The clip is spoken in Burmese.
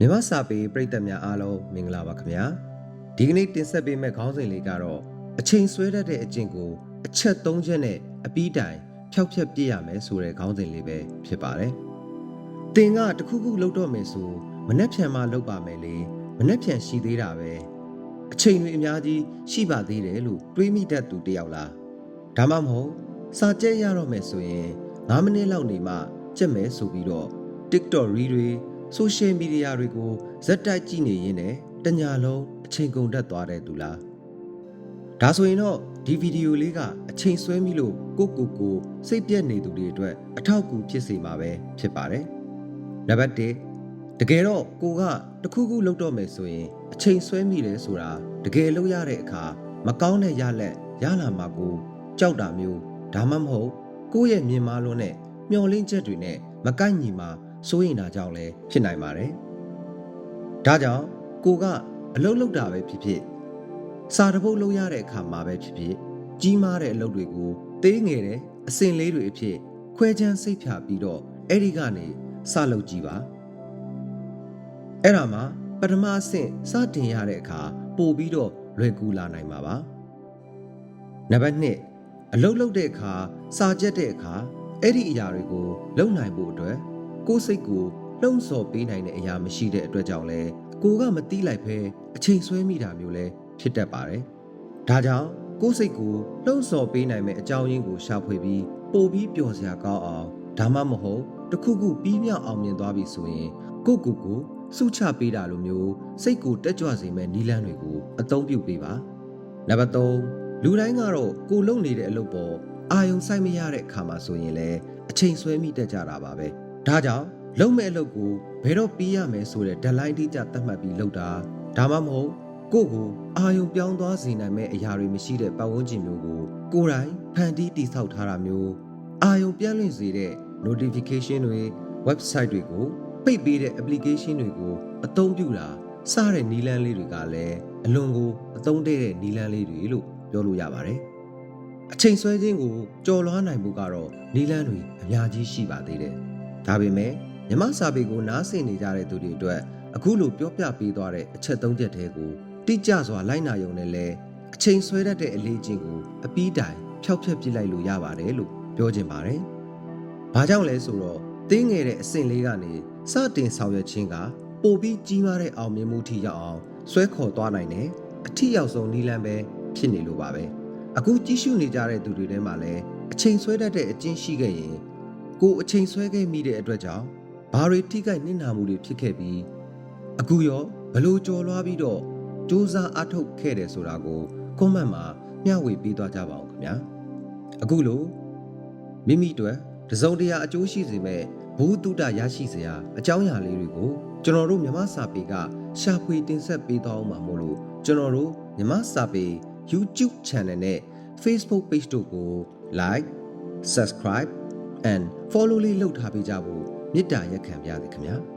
မြမစာပေပရိသတ်များအားလုံးမင်္ဂလာပါခင်ဗျာဒီကနေ့တင်ဆက်ပေးမယ့်ခေါင်းစဉ်လေးကတော့အချိန်ဆွဲတတ်တဲ့အကျင့်ကိုအချက်၃ချက်နဲ့အပြီးတိုင်ဖျောက်ဖျက်ပြစ်ရမယ်ဆိုတဲ့ခေါင်းစဉ်လေးပဲဖြစ်ပါတယ်သင်ကတခုခုလုပ်တော့မယ်ဆိုမနှက်ဖြန်မှလုပ်ပါမယ်လေမနှက်ဖြန်ရှိသေးတာပဲအချိန်တွေအများကြီးရှိပါသေးတယ်လို့တွေးမိတတ်သူတယောက်လားဒါမှမဟုတ်စာကြက်ရတော့မယ်ဆိုရင်9မိနစ်လောက်နေမှကြက်မယ်ဆိုပြီးတော့ TikTok reel တွေ social media တွေကိုဇက်တိုက်ကြည့်နေရင်းနဲ့တညာလုံးအချိန်ကုန်တတ်သွားတဲ့သူလားဒါဆိုရင်တော့ဒီဗီဒီယိုလေးကအချိန်ဆွဲမိလို့ကိုကိုကိုစိတ်ပြက်နေသူတွေအတွက်အထောက်အကူဖြစ်စေမှာပဲဖြစ်ပါတယ်နံပါတ်1တကယ်တော့ကိုကတခုခုလုပ်တော့မယ်ဆိုရင်အချိန်ဆွဲမိတယ်ဆိုတာတကယ်လုပ်ရတဲ့အခါမကောင်းတဲ့ရလက်ရလာမှာကိုကြောက်တာမျိုးဒါမှမဟုတ်ကိုယ့်ရဲ့မြင်မာလွန်းတဲ့မျောလင်းချက်တွေနဲ့မကိုက်ညီမှာ စိုးရင်တာကြောင့်လည်းဖြစ်နိုင်ပါတယ်။ဒါကြောင့်ကိုကအလုပ်လုပ်တာပဲဖြစ်ဖြစ်စာတပုတ်လုပ်ရတဲ့အခါမှာပဲဖြစ်ဖြစ်ကြီးမားတဲ့အလုပ်တွေကိုသေးငယ်တဲ့အစင်လေးတွေအဖြစ်ခွဲခြမ်းစိတ်ဖြာပြီးတော့အဲ့ဒီကနေစလုပ်ကြည့်ပါ။အဲ့ဒါမှပထမအဆင့်စတင်ရတဲ့အခါပို့ပြီးတော့လွယ်ကူလာနိုင်မှာပါ။နံပါတ်1အလုပ်လုပ်တဲ့အခါစာကြက်တဲ့အခါအဲ့ဒီအရာတွေကိုလုပ်နိုင်ဖို့အတွက် ကိုယ်စိတ်ကိုလှုံ့ဆော်ပေးနိုင်တဲ့အရာမရှိတဲ့အတွက်ကြောင့်လဲကိုကမတိလိုက်ဖဲအချိန်ဆွဲမိတာမျိုးလဲဖြစ်တတ်ပါတယ်။ဒါကြောင့်ကိုယ်စိတ်ကိုလှုံ့ဆော်ပေးနိုင်မဲ့အကြောင်းရင်းကိုရှာဖွေပြီးပို့ပြီးပျော်စရာကောင်းအောင်ဒါမှမဟုတ်တစ်ခုခုပြီးမြောက်အောင်မြင်သွားပြီဆိုရင်ကိုယ့်ကိုယ်ကိုစုချပေးတာလိုမျိုးစိတ်ကိုတက်ကြွစေမဲ့နီလန်းတွေကိုအသုံးပြုပေးပါ။နံပါတ်3လူတိုင်းကတော့ကိုလုံနေတဲ့အလုပ်ပေါ်အာယုံစိုက်မရတဲ့အခါမှာဆိုရင်လည်းအချိန်ဆွဲမိတတ်ကြတာပါပဲ။ ဒါကြောင့်လုံမဲ့အလုပ်ကိုဘယ်တော့ပြီးရမယ်ဆိုတဲ့ deadline တိကျသတ်မှတ်ပြီးလုပ်တာဒါမှမဟုတ်ကိုယ့်ကိုအာယုံပြောင်းသွားစေနိုင်မဲ့အရာတွေမရှိတဲ့ပတ်ဝန်းကျင်မျိုးကိုကိုယ်တိုင်ဖန်တီးတည်ဆောက်ထားတာမျိုးအာယုံပြန့်လွင့်စေတဲ့ notification တွေ website တွေကိုပိတ်ပေးတဲ့ application တွေကိုအသုံးပြုတာစတဲ့နီလန်းလေးတွေကလည်းအလွန်ကိုအသုံးတဲ့တဲ့နီလန်းလေးတွေလို့ပြောလို့ရပါတယ်။အချိန်ဆွဲခြင်းကိုကြော်လွှားနိုင်မှုကတော့နီလန်းတွေအများကြီးရှိပါသေးတယ်။ ဒါပေမဲ့မြမစာပေကိုနားဆင်နေကြတဲ့သူတွေအတွက်အခုလိုပြောပြပေးသွားတဲ့အချက်သုံးချက်တည်းကိုတိကျစွာလိုက်နာရုံနဲ့လဲအချိန်ဆွဲတတ်တဲ့အလေးချင်းကိုအပီးတိုင်ဖျောက်ဖျက်ပစ်လိုက်လို့ရပါတယ်လို့ပြောချင်ပါတယ်။ဘာကြောင့်လဲဆိုတော့တင်းငယ်တဲ့အဆင့်လေးကနေစတင်ဆောင်ရွက်ခြင်းကပိုပြီးကြီးမားတဲ့အောင်မြင်မှုထိရောက်အောင်ဆွဲခေါ်သွားနိုင်တယ်အထီရောက်ဆုံးနီးလန်းပဲဖြစ်နေလို့ပါပဲအခုကြည့်ရှုနေကြတဲ့သူတွေထဲမှာလည်းအချိန်ဆွဲတတ်တဲ့အကျင့်ရှိခဲ့ရင် ကိုယ်အချိန်ဆွဲခဲ့မိတဲ့အတွက်ကြောင့်ဘာတွေထိခိုက်နစ်နာမှုတွေဖြစ်ခဲ့ပြီးအခုရောဘလို့ကြော်လွားပြီးတော့စူးစမ်းအထုတ်ခဲ့တယ်ဆိုတာကိုကွန်မန့်မှာမျှဝေပေးသွားကြပါအောင်ခင်ဗျာအခုလို့မိမိတို့တစုံတရာအကျိုးရှိစေမဲ့ဘူတုတရရှိစရာအကြောင်းအရာလေးတွေကိုကျွန်တော်တို့မြမစာပေကရှာဖွေတင်ဆက်ပေးသွားအောင်မှာမို့လို့ကျွန်တော်တို့မြမစာပေ YouTube Channel နဲ့ Facebook Page တို့ကို Like Subscribe and Follow လေးလုပ်ထားပေးကြဖို့မေတ္တာရက်ခံပါရစေခင်ဗျာ။